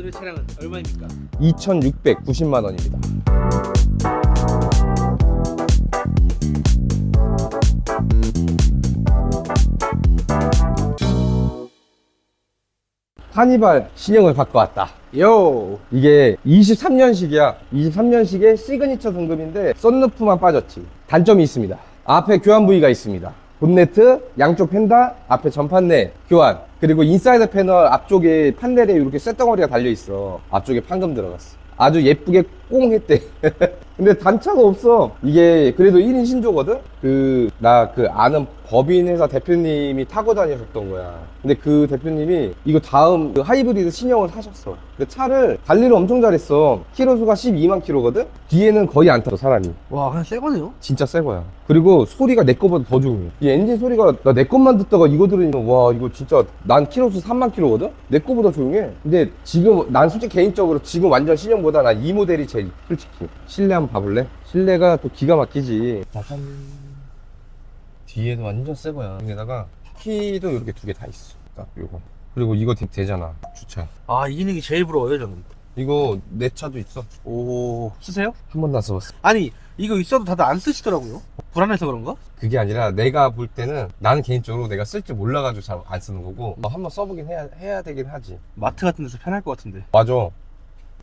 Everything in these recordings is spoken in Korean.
오늘의 차량은 얼마입니까? 2,690만 원입니다. 카니발 신형을 갖고 왔다. 요! 이게 23년식이야. 23년식의 시그니처 등급인데 썬루프만 빠졌지. 단점이 있습니다. 앞에 교환 부위가 있습니다. 본네트, 양쪽 펜다, 앞에 전판내 교환. 그리고 인사이드 패널 앞쪽에 판넬에 이렇게 쇳덩어리가 달려있어. 앞쪽에 판금 들어갔어. 아주 예쁘게 꽁 했대. 근데 단차가 없어. 이게 그래도 1인 신조거든? 그, 나그 아는 법인 회사 대표님이 타고 다니셨던 거야. 근데 그 대표님이 이거 다음 그 하이브리드 신형을 사셨어. 근데 차를 관리를 엄청 잘했어. 키로수가 12만 킬로거든? 뒤에는 거의 안 타서 사람이. 와, 그냥 새 거네요? 진짜 새 거야. 그리고 소리가 내 거보다 더 조용해. 이 엔진 소리가 나 내 것만 듣다가 이거 들으니까 와 이거 진짜 난 키로수 3만 킬로거든? 내 거보다 조용해. 근데 지금 난 솔직히 개인적으로 지금 완전 신형보다 난 이 모델이 제일 솔직히. 실내 한번 봐볼래? 실내가 또 기가 막히지. 짜잔. 뒤에도 완전 새 거야. 여기다가 키도 이렇게 두 개 다 있어. 딱 요거. 그리고 이거 되- 되잖아. 주차. 아, 이 기능이 제일 부러워요, 저는. 이거 내 차도 있어. 오, 쓰세요? 한 번도 안 써봤어. 아니, 이거 있어도 다들 안 쓰시더라고요. 불안해서 그런가? 그게 아니라 내가 볼 때는 나는 개인적으로 내가 쓸 줄 몰라가지고 잘 안 쓰는 거고 어, 한번 써보긴 해야, 해야 되긴 하지 마트 같은 데서 편할 것 같은데. 맞아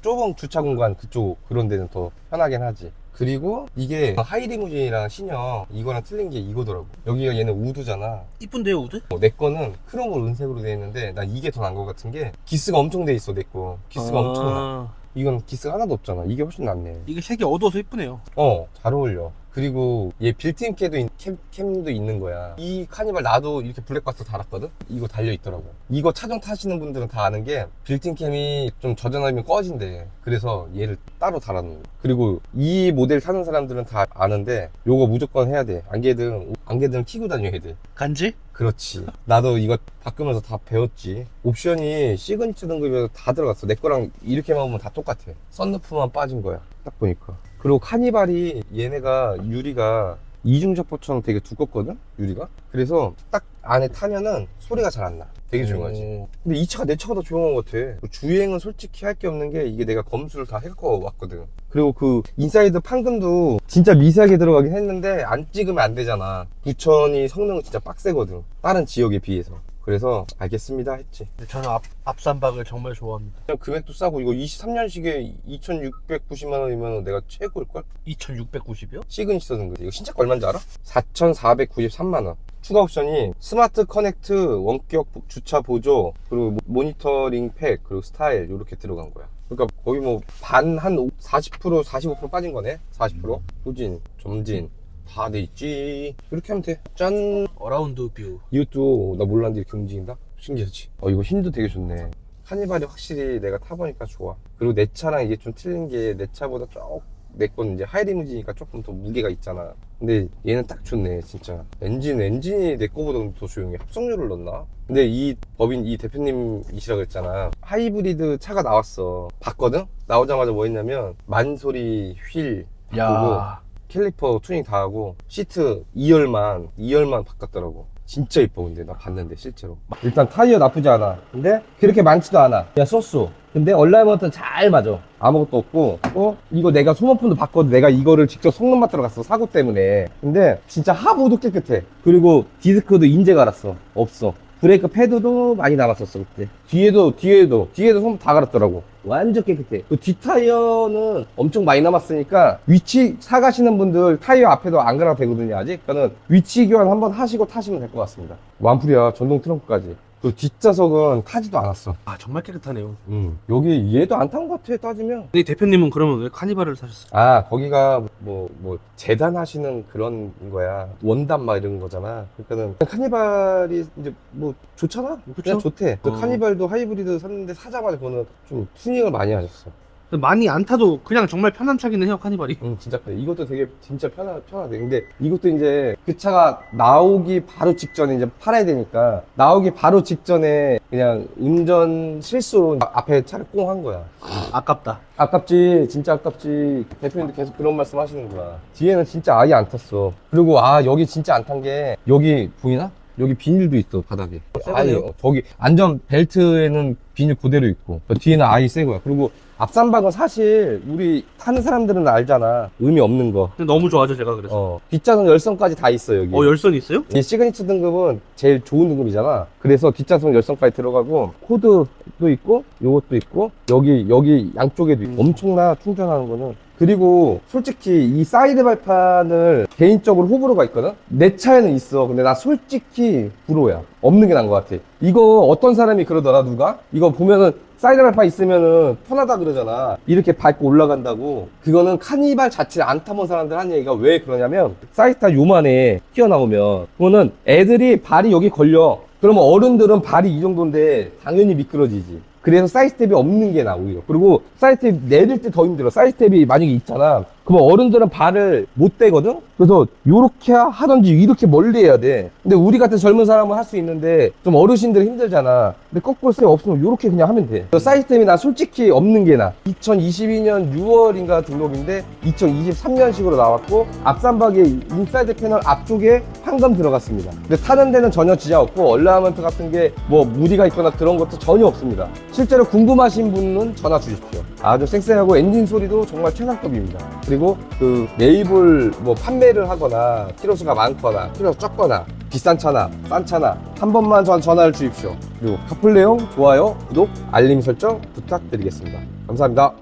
좁은 주차 공간 그쪽 그런 데는 더 편하긴 하지 그리고 이게 하이리무진이랑 신형 이거랑 틀린 게 이거더라고. 여기가 얘는 우드잖아. 이쁜데요, 우드? 어, 내 거는 크롬을 은색으로 되어 있는데 난 이게 더 나은 것 같은 게 기스가 엄청 돼 있어 내거. 기스가 아, 엄청 나. 이건 기스가 하나도 없잖아. 이게 훨씬 낫네. 이게 색이 어두워서 이쁘네요. 어, 잘 어울려. 그리고 얘 빌트인 캠도, 있- 캠, 캠도 있는 거야. 이 카니발 나도 이렇게 블랙박스 달았거든? 이거 달려있더라고. 이거 차종 타시는 분들은 다 아는 게 빌트인 캠이 좀 저전하면 꺼진대. 그래서 얘를 따로 달았는 거야. 그리고 이 모델 타는 사람들은 다 아는데 요거 무조건 해야 돼. 안개등, 안개등 키고 다녀야 돼. 간지? 그렇지. 나도 이거 바꾸면서 다 배웠지. 옵션이 시그니처 등급에서 다 들어갔어. 내 거랑 이렇게만 보면 다 똑같아. 썬루프만 빠진 거야. 딱 보니까. 그리고 카니발이 얘네가 유리가 이중접포처럼 되게 두껍거든? 유리가? 그래서 딱 안에 타면은 소리가 잘 안 나. 되게 조용하지. 오. 근데 이 차가 내 차가 더 조용한 것 같아. 주행은 솔직히 할 게 없는 게 이게 내가 검수를 다 해갖고 왔거든. 그리고 그 인사이드 판금도 진짜 미세하게 들어가긴 했는데 안 찍으면 안 되잖아. 부천이 성능은 진짜 빡세거든. 다른 지역에 비해서. 그래서 알겠습니다 했지. 근데 저는 앞, 앞산박을 정말 좋아합니다. 그냥 금액도 싸고 이거 23년식에 2,690만 원이면 내가 최고일걸? 2690이요? 시그니처 등급. 이거 신차 가 얼마인지 알아? 4,493만 원. 추가 옵션이 스마트 커넥트, 원격 주차 보조, 그리고 모- 모니터링 팩, 그리고 스타일 이렇게 들어간 거야. 그러니까 거의 뭐 반 한 40% 45% 빠진 거네. 40% 후진, 점진 다 돼 있지. 이렇게 하면 돼. 짠. 어라운드 뷰. 이것도 나 몰랐는데 이렇게 움직인다? 신기하지? 어 이거 힘도 되게 좋네. 카니발이 확실히 내가 타보니까 좋아. 그리고 내 차랑 이게 좀 틀린 게 내 차보다 쪽내 거는 이제 하이리무지니까 조금 더 무게가 있잖아. 근데 얘는 딱 좋네, 진짜. 엔진, 엔진이 내 거보다 더 조용해. 합성유를 넣나? 근데 이 법인, 이 대표님이시라 그랬잖아. 하이브리드 차가 나왔어. 봤거든? 나오자마자 뭐 했냐면, 만소리 휠, 야. 캘리퍼 투닝 다 하고 시트 2열만 2열만 바꿨더라고. 진짜 이뻐 근데 나 봤는데 실제로. 일단 타이어 나쁘지 않아. 근데 그렇게 많지도 않아. 그냥 쏘쏘 근데 얼라이먼트는 잘 맞아. 아무것도 없고. 어? 이거 내가 소모품도 봤거든 내가 이거를 직접 성능 맡으러 갔어 사고 때문에. 근데 진짜 하부도 깨끗해. 그리고 디스크도 인제 갈았어. 없어 브레이크 패드도 많이 남았었어 그때. 뒤에도 뒤에도 뒤에도 손 다 갈았더라고. 완전 깨끗해. 그 뒷타이어는 엄청 많이 남았으니까 위치 사가시는 분들 타이어 앞에도 안 갈아도 되거든요 아직. 그러니까 위치 교환 한번 하시고 타시면 될 것 같습니다. 완풀이야 전동 트렁크까지 그 뒷좌석은 타지도 않았어 아, 정말 깨끗하네요. 음 여기 얘도 안 탄 것 같아 따지면 근데 대표님은 그러면 왜 카니발을 사셨어요? 아 거기가 뭐 뭐 재단 하시는 그런 거야 원단 막 이런 거잖아 그러니까는 카니발이 이제 뭐 좋잖아 그쵸? 그냥 좋대 그 어. 카니발도 하이브리드 샀는데 사자마자 그거는 좀 튜닝을 많이 하셨어 많이 안 타도 그냥 정말 편한 차기는 해요, 카니발이. 응 진짜 편해. 이것도 되게 진짜 편하, 편하대. 근데 이것도 이제 그 차가 나오기 바로 직전에 이제 팔아야 되니까 나오기 바로 직전에 그냥 운전 실수로 앞에 차를 꽁 한 거야. 아깝다. 아깝지. 진짜 아깝지. 대표님도 계속 그런 말씀 하시는 거야. 뒤에는 진짜 아예 안 탔어. 그리고 아 여기 진짜 안 탄 게 여기 보이나? 여기 비닐도 있어 바닥에. 아예? 어, 저기 안전 벨트에는 비닐 그대로 있고 저 뒤에는 아예 새 거야. 그리고 앞산박은 사실 우리 타는 사람들은 알잖아. 의미 없는 거. 근데 너무 좋아하죠 제가 그래서. 어. 뒷좌석 열선까지 다 있어 여기. 어 열선 있어요? 이 시그니처 등급은 제일 좋은 등급이잖아. 그래서 뒷좌석 열선까지 들어가고 코드도 있고 요것도 있고 여기 여기 양쪽에도 있고 엄청나 충전하는 거는 그리고 솔직히 이 사이드 발판을 개인적으로 호불호가 있거든? 내 차에는 있어. 근데 나 솔직히 불호야. 없는 게 나은 것 같아. 이거 어떤 사람이 그러더라, 누가? 이거 보면은 사이드 발판 있으면은 편하다 그러잖아. 이렇게 밟고 올라간다고. 그거는 카니발 자체를 안 타본 사람들 하는 얘기가 왜 그러냐면 사이타 요만해 튀어나오면 그거는 애들이 발이 여기 걸려. 그러면 어른들은 발이 이 정도인데 당연히 미끄러지지. 그래서 사이스텝이 없는 게 나 오히려. 그리고 사이스텝 내릴 때 더 힘들어. 사이스텝이 만약에 있잖아. 그러면 어른들은 발을 못 대거든? 그래서 요렇게 하던지 이렇게 멀리 해야 돼. 근데 우리 같은 젊은 사람은 할 수 있는데 좀 어르신들 힘들잖아. 근데 거꾸로 스텝 없으면 요렇게 그냥 하면 돼. 그래서 사이스텝이 나 솔직히 없는 게 나. 2022년 6월인가 등록인데 2023년식으로 나왔고 앞산박에 인사이드 패널 앞쪽에 황금 들어갔습니다. 근데 타는 데는 전혀 지장 없고 얼라이먼트 같은 게 뭐 무디가 있거나 그런 것도 전혀 없습니다. 실제로 궁금하신 분은 전화 주십시오. 아주 쌩쌩하고 엔진 소리도 정말 최상급입니다. 그리고 그 레이블 뭐 판매를 하거나 키로수가 많거나 키로수 적거나 비싼 차나 싼 차나 한 번만 전 전화를 주십시오. 그리고 카플레용 좋아요 구독 알림 설정 부탁드리겠습니다. 감사합니다.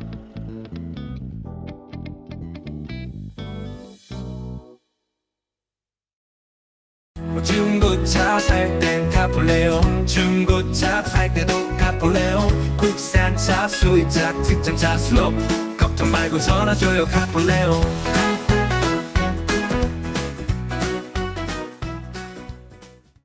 땐 카폴레오 중고차 살 걱정 말고 전화 줘요 카폴레오